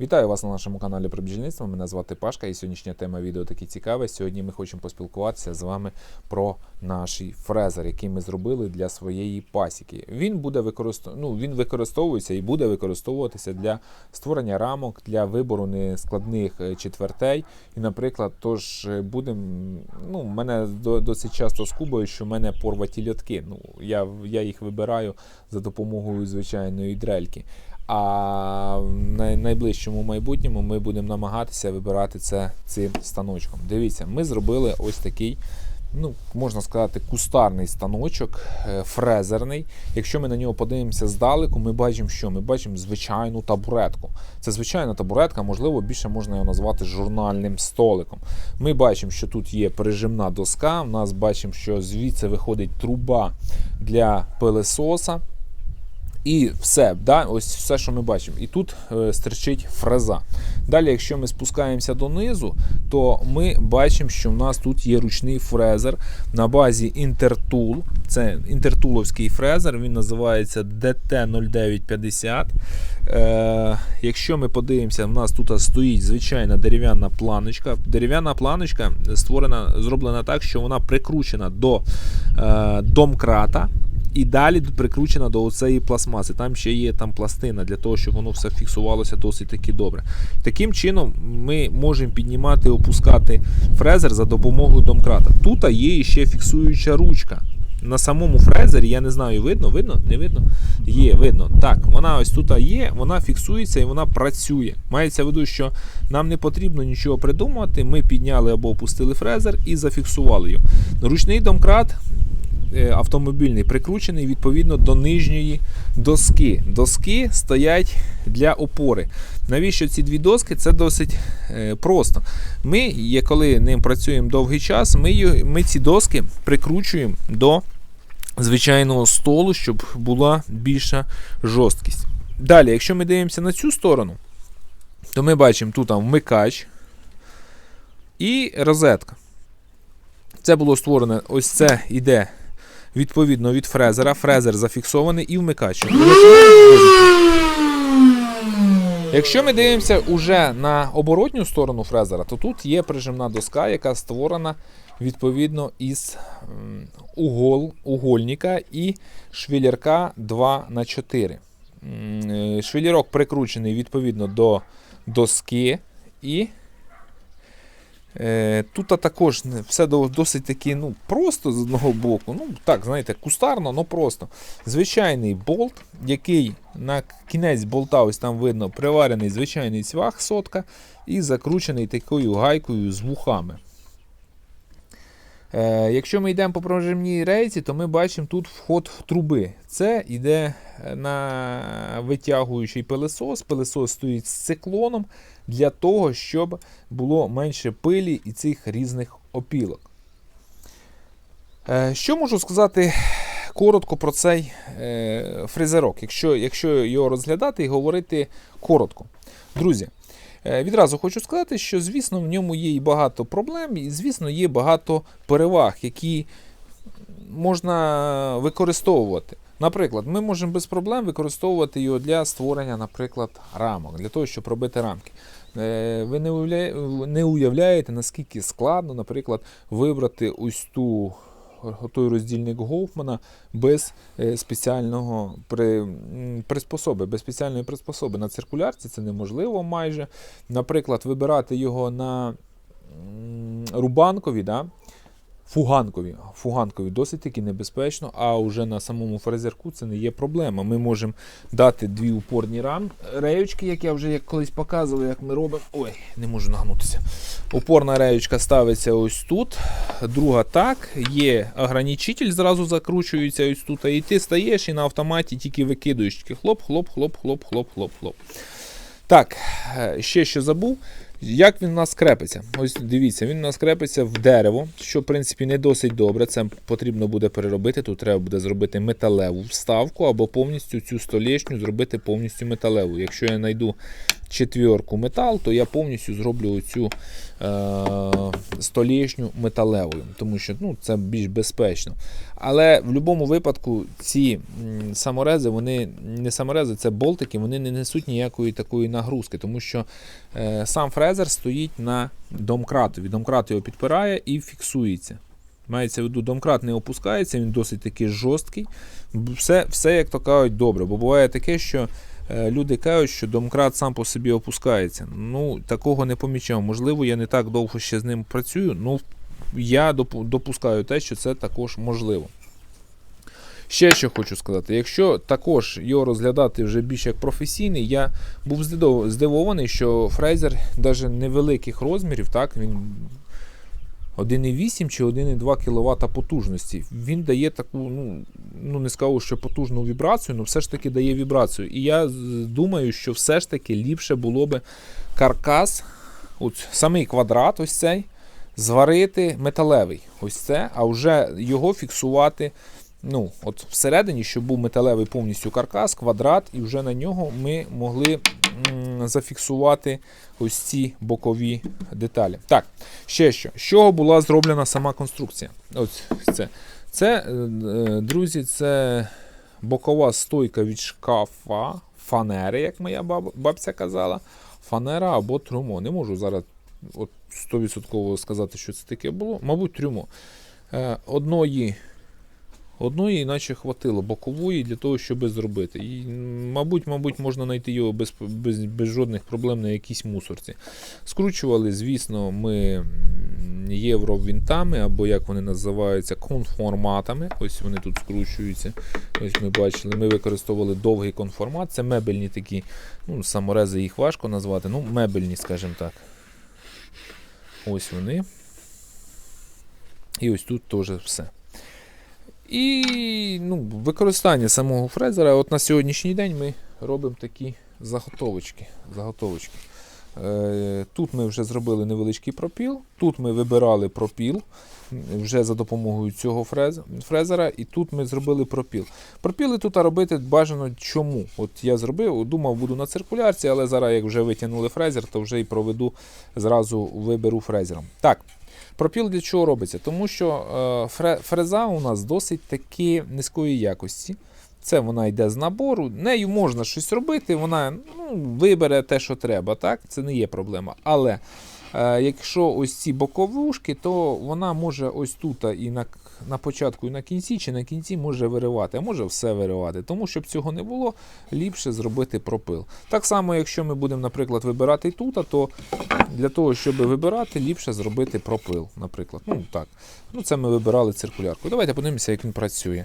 Вітаю вас на нашому каналі про бджільництво. Мене звати Пашка і сьогоднішня тема відео таки цікаве. Сьогодні ми хочемо поспілкуватися з вами про наш фрезер, який ми зробили для своєї пасіки. Він буде використов... ну, він використовується і буде використовуватися для створення рамок, для вибору нескладних е, четвертей. І, наприклад, тож будемо. Ну, мене до- досить часто скубають, що в мене порваті льотки. Ну, я, я їх вибираю за допомогою звичайної дрельки. А в найближчому майбутньому ми будемо намагатися вибирати це цим станочком. Дивіться, ми зробили ось такий, ну, можна сказати, кустарний станочок, е, фрезерний. Якщо ми на нього подивимося здалеку, ми бачимо, що ми бачимо звичайну табуретку. Це звичайна табуретка, можливо, більше можна його назвати журнальним столиком. Ми бачимо, що тут є прижимна доска. У нас бачимо, що звідси виходить труба для пилесоса. І все, да, ось все, що ми бачимо. І тут е, стерчить фреза. Далі, якщо ми спускаємося донизу, то ми бачимо, що в нас тут є ручний фрезер на базі Intertool. Це інтертуловський фрезер, він називається DT0950. Е, якщо ми подивимося, в нас тут стоїть звичайна дерев'яна планочка. Дерев'яна планочка створена, зроблена так, що вона прикручена до е, домкрата. І далі прикручена до цієї пластмаси. Там ще є там пластина для того, щоб воно все фіксувалося досить таки добре. Таким чином ми можемо піднімати опускати фрезер за допомогою домкрата. Тут є ще фіксуюча ручка. На самому фрезері, я не знаю, видно, видно, не видно? Є, видно. Так, вона ось тут є, вона фіксується і вона працює. Мається в виду, що нам не потрібно нічого придумувати. Ми підняли або опустили фрезер і зафіксували його. Ручний домкрат автомобільний прикручений відповідно до нижньої доски. Доски стоять для опори. Навіщо ці дві доски? Це досить е, просто. Ми, коли ним працюємо довгий час, ми ці доски прикручуємо до звичайного столу, щоб була більша жорсткість. Далі, якщо ми дивимося на цю сторону, то ми бачимо тут там вмикач і розетка. Це було створено, ось це іде відповідно від фрезера. Фрезер зафіксований і вмикач. Якщо ми дивимося уже на оборотню сторону фрезера, то тут є прижимна доска, яка створена відповідно із угол, угольника і швілярка 2х4. М, е, прикручений відповідно до доски і тут також все досить таки ну, просто з одного боку. Ну, так, знаєте, кустарно, але просто. Звичайний болт, який на кінець болта, ось там видно, приварений звичайний цвях сотка і закручений такою гайкою з вухами. Е, якщо ми йдемо по прожимній рейці, то ми бачимо тут вход труби. Це йде е, на витягуючий пилесос. Пилесос стоїть з циклоном для того, щоб було менше пилі і цих різних опілок. Е, Що можу сказати коротко про цей фрезерок, якщо, якщо його розглядати і говорити коротко. Друзі, відразу хочу сказати, що, звісно, в ньому є і багато проблем, і, звісно, є багато переваг, які можна використовувати. Наприклад, ми можемо без проблем використовувати його для створення, наприклад, рамок, для того, щоб робити рамки. Е, Ви не уявляєте, наскільки складно, наприклад, вибрати ось ту той роздільник Гофмана без е, спеціального приспособи, без спеціальної приспособи. На циркулярці це неможливо майже. Наприклад, вибирати його на рубанкові, да? Фуганкові. Фуганкові досить таки небезпечно, а вже на самому фрезерку це не є проблема. Ми можемо дати дві упорні рам, реючки, як я вже колись показував, як ми робимо. Ой, не можу нагнутися. Опорна реючка ставиться ось тут, друга так. Є ограничитель, зразу закручується ось тут. І ти стаєш і на автоматі тільки викидуєш. Хлоп, хлоп, хлоп, хлоп, хлоп, хлоп, хлоп. Так, е, ще що забув. Як він у нас крепиться? Ось дивіться, він у нас крепиться в дерево, що в принципі не досить добре. Це потрібно буде переробити. Тут треба буде зробити металеву вставку або повністю цю столішню зробити повністю металеву. Якщо я знайду четвірку метал, то я повністю зроблю оцю е, столішню металевою, тому що ну, це більш безпечно. Але в будь-якому випадку ці саморези, вони не саморези, це болтики, вони не несуть ніякої такої нагрузки, тому що е, сам фрезер стоїть на домкратові. Домкрат його підпирає і фіксується. Мається в виду, домкрат не опускається, він досить таки жорсткий. Все, все як то кажуть, добре. Бо буває таке, що люди кажуть, що домкрат сам по собі опускається. Ну, такого не помічав. Можливо, я не так довго ще з ним працюю. Ну, я допускаю те, що це також можливо. Ще що хочу сказати, якщо також його розглядати вже більш як професійний, я був здивований, що фрезер навіть невеликих розмірів, так, він 1,8 чи 1,2 кВт потужності. Він дає таку, ну, ну не скажу, що потужну вібрацію, але все ж таки дає вібрацію. І я думаю, що все ж таки ліпше було би каркас, от самий квадрат, ось цей, зварити металевий. Ось це, а вже його фіксувати. Ну, от всередині, щоб був металевий повністю каркас, квадрат, і вже на нього ми могли зафіксувати ось ці бокові деталі. Так, ще що. З чого була зроблена сама конструкція? Ось це. Це, е, е, друзі, це бокова стойка від шкафа, фанери, як моя баб- бабця казала. Фанера або трюмо. Не можу зараз от 100% сказати, що це таке було. Мабуть, трюмо. Е, Одної Одної, іначе хватило бокової для того, щоб зробити. І, мабуть, мабуть, можна знайти його без, без, без жодних проблем на якійсь мусорці. Скручували, звісно, ми євровінтами, або як вони називаються, конформатами. Ось вони тут скручуються. Ось ми бачили, ми використовували довгий конформат. Це мебельні такі, ну, саморези їх важко назвати, ну, мебельні, скажімо так. Ось вони. І ось тут теж все. І ну, використання самого фрезера. От на сьогоднішній день ми робимо такі заготовочки. заготовочки. Е, тут ми вже зробили невеличкий пропіл. Тут ми вибирали пропіл вже за допомогою цього фрезера, і тут ми зробили пропіл. Пропіли тут робити бажано чому. От я зробив, думав, буду на циркулярці, але зараз, як вже витягнули фрезер, то вже і проведу зразу виберу фрезером. Так. Пропіл для чого робиться? Тому що е, фреза у нас досить таки низької якості. Це вона йде з набору. Нею можна щось робити, вона ну, вибере те, що треба. так? Це не є проблема. Але якщо ось ці боковушки, то вона може ось тут і на, на початку, і на кінці, чи на кінці може виривати, а може все виривати. Тому щоб цього не було, ліпше зробити пропил. Так само, якщо ми будемо, наприклад, вибирати тут, то для того, щоб вибирати, ліпше зробити пропил, наприклад. Ну так. Ну, це ми вибирали циркулярку. Давайте подивимося, як він працює.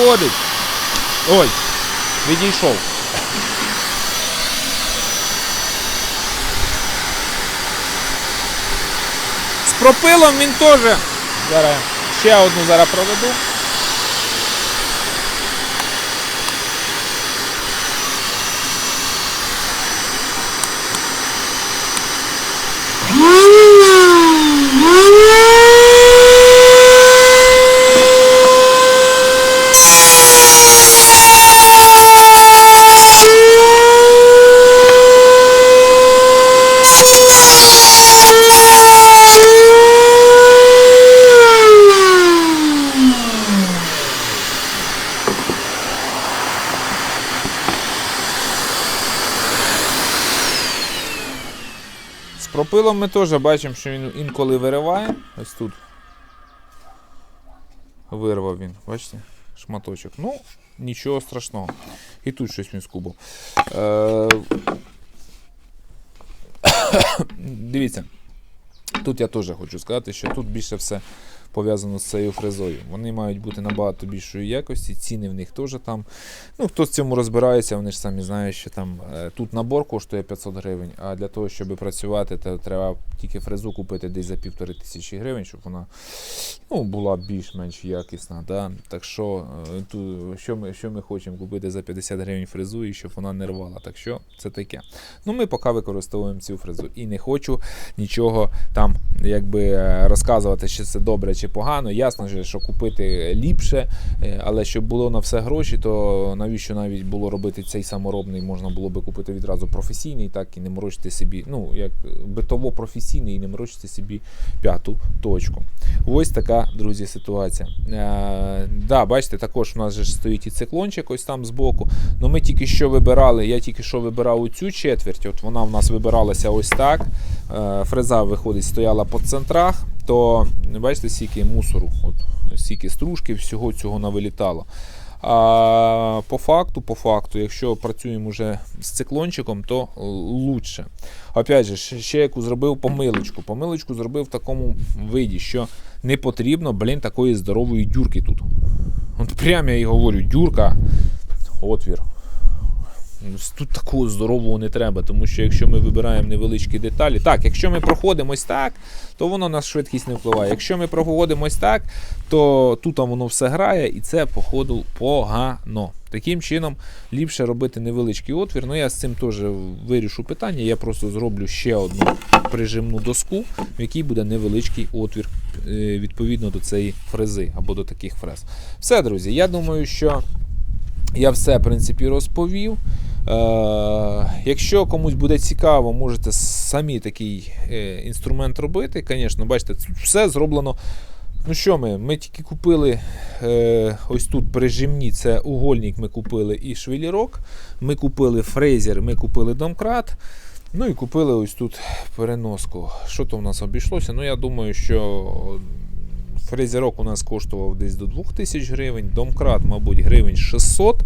Відходить. Ой, відійшов. З пропилом він теж. Зараз ще одну зараз проведу. З пропилом ми теж бачимо, що він інколи вириває. Ось тут. Вирвав він, бачите? Шматочок. Ну, нічого страшного. І тут щось він скубав. Е... Дивіться. Тут я теж хочу сказати, що тут більше все пов'язано з цією фрезою. Вони мають бути набагато більшої якості, ціни в них теж там. Ну, хто в цьому розбирається, вони ж самі знають, що там е, тут набор коштує 500 гривень, а для того, щоб працювати, то треба тільки фрезу купити десь за півтори тисячі гривень, щоб вона ну, була більш-менш якісна. Да? Так що, е, ту, що, ми, що ми хочемо купити за 50 гривень фрезу і щоб вона не рвала. Так що це таке. Ну, ми поки використовуємо цю фрезу. І не хочу нічого там якби е, розказувати, чи це добре чи погано. Ясно, що купити ліпше, е, але щоб було на все гроші, то навіщо навіть було робити цей саморобний, можна було би купити відразу професійний, так і не морочити собі, ну як битово професійний і не морочити собі п'яту точку. Ось така, друзі, ситуація. Е, да, бачите, також у нас же стоїть і циклончик ось там збоку. Ну ми тільки що вибирали, я тільки що вибирав цю четверть, от вона в нас вибиралася ось так. Е, фреза виходить, стояла по центрах, то бачите, скільки мусору, от, скільки стружки, всього цього навилітало. А по факту, по факту, якщо працюємо вже з циклончиком, то лучше. Опять же, ще яку зробив помилочку. Помилочку зробив в такому виді, що не потрібно, блін, такої здорової дюрки тут. От прямо я і говорю, дюрка, отвір. Тут такого здорового не треба, тому що якщо ми вибираємо невеличкі деталі, так, якщо ми проходимо ось так, то воно на швидкість не впливає. Якщо ми проходимось так, то тут воно все грає і це, походу, погано. Таким чином, ліпше робити невеличкий отвір. Ну, я з цим теж вирішу питання. Я просто зроблю ще одну прижимну доску, в якій буде невеличкий отвір е, відповідно до цієї фрези або до таких фрез. Все, друзі, я думаю, що. Я все, в принципі, розповів. Е, якщо комусь буде цікаво, можете самі такий е, інструмент робити. Звісно, бачите, все зроблено. Ну що ми? Ми тільки купили е, ось тут прижимні, це угольник ми купили і швелірок. Ми купили фрезер, ми купили домкрат. Ну і купили ось тут переноску. Що то в нас обійшлося? Ну, я думаю, що Фрезерок у нас коштував десь до 2000 гривень, домкрат, мабуть, гривень 600.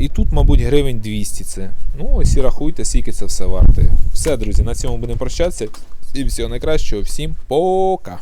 І тут, мабуть, гривень 200 це. Ну, ось і рахуйте, скільки це все варте. Все, друзі, на цьому будемо прощатися. І всього найкращого, всім пока!